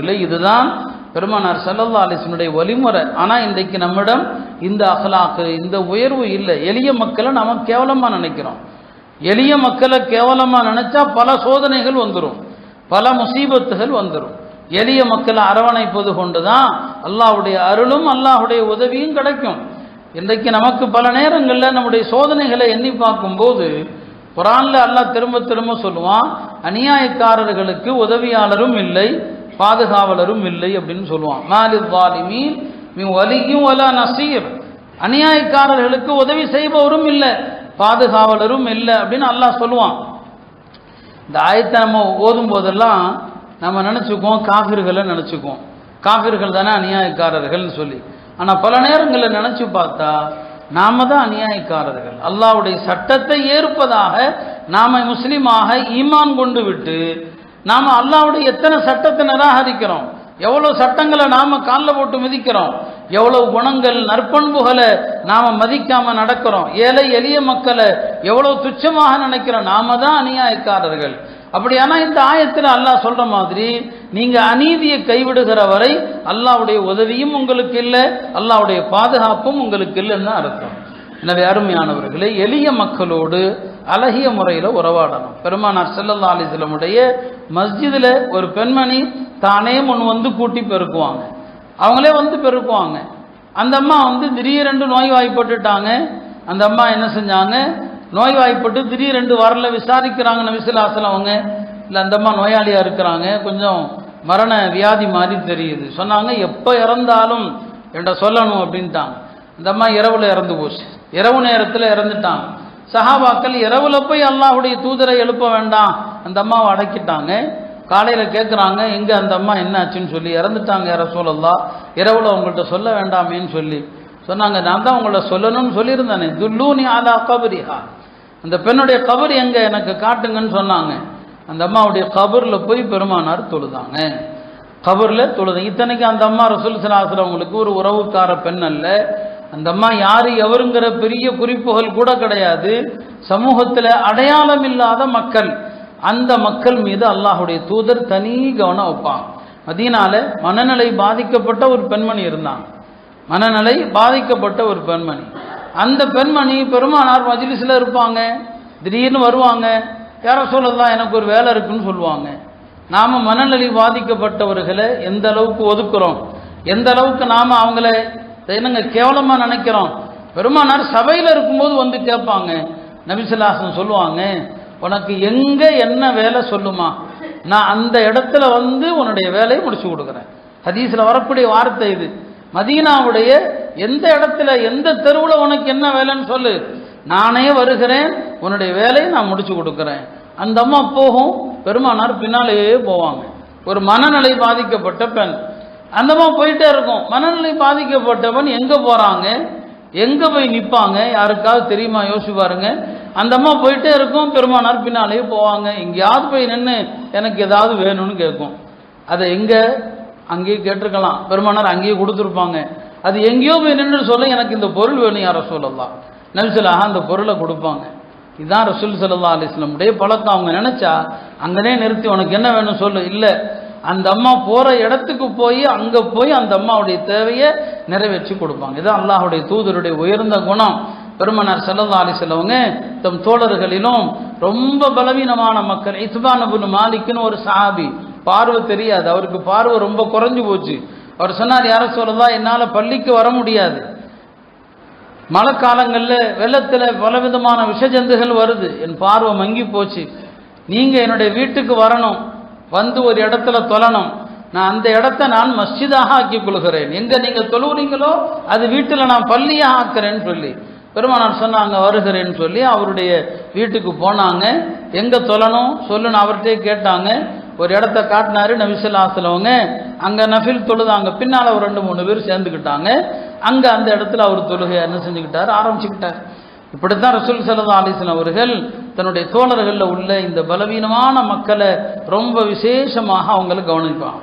இல்லை இதுதான் பெருமானார் சல்லல்லா அலிஸ்னுடைய வழிமுறை. ஆனால் இன்றைக்கு நம்மிடம் இந்த அகலாக்கு இந்த உயர்வு இல்லை. எளிய மக்களை நாம் கேவலமாக நினைக்கிறோம். எளிய மக்களை கேவலமாக நினச்சா பல சோதனைகள் வந்துடும் பல முசீபத்துகள் வந்துடும் எளிய மக்களை அரவணைப்பது கொண்டு தான் அல்லாவுடைய அருளும் அல்லாஹுடைய உதவியும் கிடைக்கும். இன்றைக்கு நமக்கு பல நேரங்களில் நம்முடைய சோதனைகளை எண்ணி பார்க்கும்போது குரானில் அல்லாஹ் திரும்ப திரும்ப சொல்லுவான் அநியாயக்காரர்களுக்கு உதவியாளரும் இல்லை பாதுகாவலரும் இல்லை அப்படின்னு சொல்லுவான். மாலி வாலிமீன் வலியும் வலா நசீர். அநியாயக்காரர்களுக்கு உதவி செய்பவரும் இல்லை பாதுகாவலரும் இல்லை அப்படின்னு அல்லாஹ் சொல்லுவான். இந்த ஆயத்தை நம்ம ஓதும் போதெல்லாம் நம்ம நினச்சிக்குவோம் காஃபிர்களை நினச்சிக்குவோம். காஃபிர்கள் தானே அநியாயக்காரர்கள்னு சொல்லி. ஆனால் பல நேரங்களில் நினச்சி பார்த்தா நாம தான் அநியாயக்காரர்கள். அல்லாஹ்வுடைய சட்டத்தை ஏற்பதாக நாம முஸ்லீமாக ஈமான் கொண்டு விட்டு நாம் அல்லாவுடைய எத்தனை சட்டத்தை நிராகரிக்கிறோம்? எவ்வளோ சட்டங்களை நாம் காலில் போட்டு மிதிக்கிறோம்? எவ்வளோ குணங்கள் நற்பண்புகளை நாம மதிக்காமல் நடக்கிறோம்? ஏழை எளிய மக்களை எவ்வளோ துச்சமாக நினைக்கிறோம்? நாம தான் அநியாயக்காரர்கள். அப்படியானா இந்த ஆயத்தில் அல்லாஹ் சொல்ற மாதிரி நீங்க அநீதியை கைவிடுகிற வரை அல்லாவுடைய உதவியும் உங்களுக்கு இல்லை அல்லாவுடைய பாதுகாப்பும் உங்களுக்கு இல்லைன்னு அர்த்தம். எனவே அருமையானவர்களே எளிய மக்களோடு அழகிய முறையில் உறவாடணும். பெருமானார் செல்லல்லா அலிஸ்லமுடைய மஸ்ஜிதில் ஒரு பெண்மணி தானே முன் வந்து கூட்டி பெருக்குவாங்க. அவங்களே வந்து பெருக்குவாங்க. அந்த அம்மா வந்து திடீரென்று நோய்வாய்ப்பட்டுட்டாங்க அந்த அம்மா என்ன செஞ்சாங்க? நோய்வாய்ப்பட்டு திடீரென்று வரல விசாரிக்கிறாங்க நபிசுல்லாசலம் அவங்க. இல்லை அந்த அம்மா நோயாளியாக இருக்கிறாங்க. கொஞ்சம் மரண வியாதி மாதிரி தெரியுது. சொன்னாங்க எப்போ இறந்தாலும் என்கிட்ட சொல்லணும் அப்படின்ட்டாங்க. இந்த அம்மா இரவில் இறந்து போச்சு. இரவு நேரத்தில் இறந்துட்டாங்க. சஹாபாக்கள் இரவுல போய் அல்லாஹுடைய தூதரை எழுப்ப வேண்டாம். அந்த அம்மாவை அடக்கிட்டாங்க. காலையில் கேட்குறாங்க எங்கே அந்த அம்மா என்ன ஆச்சுன்னு சொல்லி. இறந்துட்டாங்க யார சொல்லலாம் இரவில் உங்கள்கிட்ட சொல்ல வேண்டாமேன்னு சொல்லி. சொன்னாங்க நான் தான் உங்களை சொல்லணும்னு சொல்லியிருந்தானே. துல்லூனி ஆலா கபரிஹா. அந்த பெண்ணுடைய கபர் எங்கே? எனக்கு காட்டுங்கன்னு சொன்னாங்க. அந்த அம்மாவுடைய கபரில் போய் பெருமானார் தொழுதாங்க. கபரில் தொழுது. இத்தனைக்கு அந்த அம்மா ரசூல் சலாசுரவங்களுக்கு ஒரு உறவுக்கார பெண் அல்ல. அந்த அம்மா யார் எவருங்கிற பெரிய குறிப்புகள் கூட கிடையாது. சமூகத்தில் அடையாளம் இல்லாத மக்கள். அந்த மக்கள் மீது அல்லாஹுடைய தூதர் தனி கவனம் வைப்பான். அதனால மனநிலை பாதிக்கப்பட்ட ஒரு பெண்மணி இருந்தான். மனநிலை பாதிக்கப்பட்ட ஒரு பெண்மணி. அந்த பெண்மணி பெருமானார் மஜிலிஸில் இருப்பாங்க. திடீர்னு வருவாங்க. யார சொல்லலாம் எனக்கு ஒரு வேலை இருக்குன்னு சொல்லுவாங்க. நாம் மனநிலை பாதிக்கப்பட்டவர்களை எந்த அளவுக்கு ஒதுக்குறோம்? எந்த அளவுக்கு நாம் அவங்கள என்னங்க கேவலமாக நினைக்கிறோம். பெருமானார் சபையில் இருக்கும்போது வந்து கேட்பாங்க. நபிசுல்லாசன் சொல்லுவாங்க உனக்கு எங்கே என்ன வேலை சொல்லுமா? நான் அந்த இடத்துல வந்து உன்னுடைய வேலையை முடிச்சு கொடுக்குறேன். ஹதீஸில் வரக்கூடிய வார்த்தை இது. மதீனாவுடைய எந்த இடத்துல எந்த தெருவில் உனக்கு என்ன வேலைன்னு சொல்லு. நானே வருகிறேன் உன்னுடைய வேலையை நான் முடிச்சு கொடுக்குறேன். அந்த அம்மா போகும் பெருமானார் பின்னாலேயே போவாங்க. ஒரு மனநிலை பாதிக்கப்பட்ட பெண். அந்த அம்மா போயிட்டே இருக்கும். மனநிலை பாதிக்கப்பட்டவன் எங்கே போகிறாங்க எங்கே போய் நிற்பாங்க யாருக்காவது தெரியுமா? யோசிச்சு பாருங்க. அந்த அம்மா போயிட்டே இருக்கும். பெருமானார் பின்னாலேயே போவாங்க. எங்கேயாவது போய் நின்று எனக்கு ஏதாவது வேணும்னு கேட்கும். அதை எங்கே? அங்கேயே கேட்டிருக்கலாம். பெருமானார் அங்கேயே கொடுத்துருப்பாங்க. அது எங்கேயோ போய் நின்று சொல்ல எனக்கு இந்த பொருள் வேணும் யார சொல்லலாம் நபிசலாக அந்த பொருளை கொடுப்பாங்க. இதுதான் ரசூல் சல்லா அலிஸ்லமுடைய பழக்கம். அவங்க நினச்சா அங்கனே நிறுத்தி உனக்கு என்ன வேணும் சொல்லு. இல்லை. அந்த அம்மா போகிற இடத்துக்கு போய் அங்கே போய் அந்த அம்மாவுடைய தேவையை நிறைவேற்றி கொடுப்பாங்க. இதுதான் அல்லாஹுடைய தூதருடைய உயர்ந்த குணம். பெருமனார் செல்லல்லா அலி செல்லவங்க தம் தோழர்களிலும் ரொம்ப பலவீனமான மக்கள். இஸ்பானபுல் மாலிக்குன்னு ஒரு சாபி பார்வை தெரியாது. அவருக்கு பார்வை ரொம்ப குறைஞ்சு போச்சு. அவர் சொன்னார் யார சொல்லதா என்னால் பள்ளிக்கு வர முடியாது. மழை காலங்களில் வெள்ளத்தில் பலவிதமான விஷஜந்துகள் வருது. என் பார்வை மங்கி போச்சு. நீங்கள் என்னுடைய வீட்டுக்கு வரணும். வந்து ஒரு இடத்துல தொழணும். நான் அந்த இடத்த நான் மஸ்ஜிதாக ஆக்கிக் கொள்கிறேன் எங்கே நீங்கள் தொழுவுறீங்களோ அது வீட்டில் நான் பள்ளியாக ஆக்குறேன்னு சொல்லி. பெருமானார் சொன்னாங்க வருகிறேன்னு சொல்லி அவருடைய வீட்டுக்கு போனாங்க. எங்கே தொழணும்? சொல்லுன்னு அவர்கிட்டே கேட்டாங்க. ஒரு இடத்த காட்டினாரு நபிசல்லாசலவங்க அங்கே நஃபில் தொழுதாங்க. பின்னால் ஒரு ரெண்டு மூணு பேர் சேர்ந்துக்கிட்டாங்க. அங்கே அந்த இடத்துல அவர் தொழுகை என்ன செஞ்சுக்கிட்டார்? ஆரம்பிச்சுக்கிட்டார். இப்படித்தான் ரசூல் சல்லா அலிஸ்லாம் அவர்கள் தன்னுடைய தோழர்களில் உள்ள இந்த பலவீனமான மக்களை ரொம்ப விசேஷமாக அவங்களை கவனிப்பான்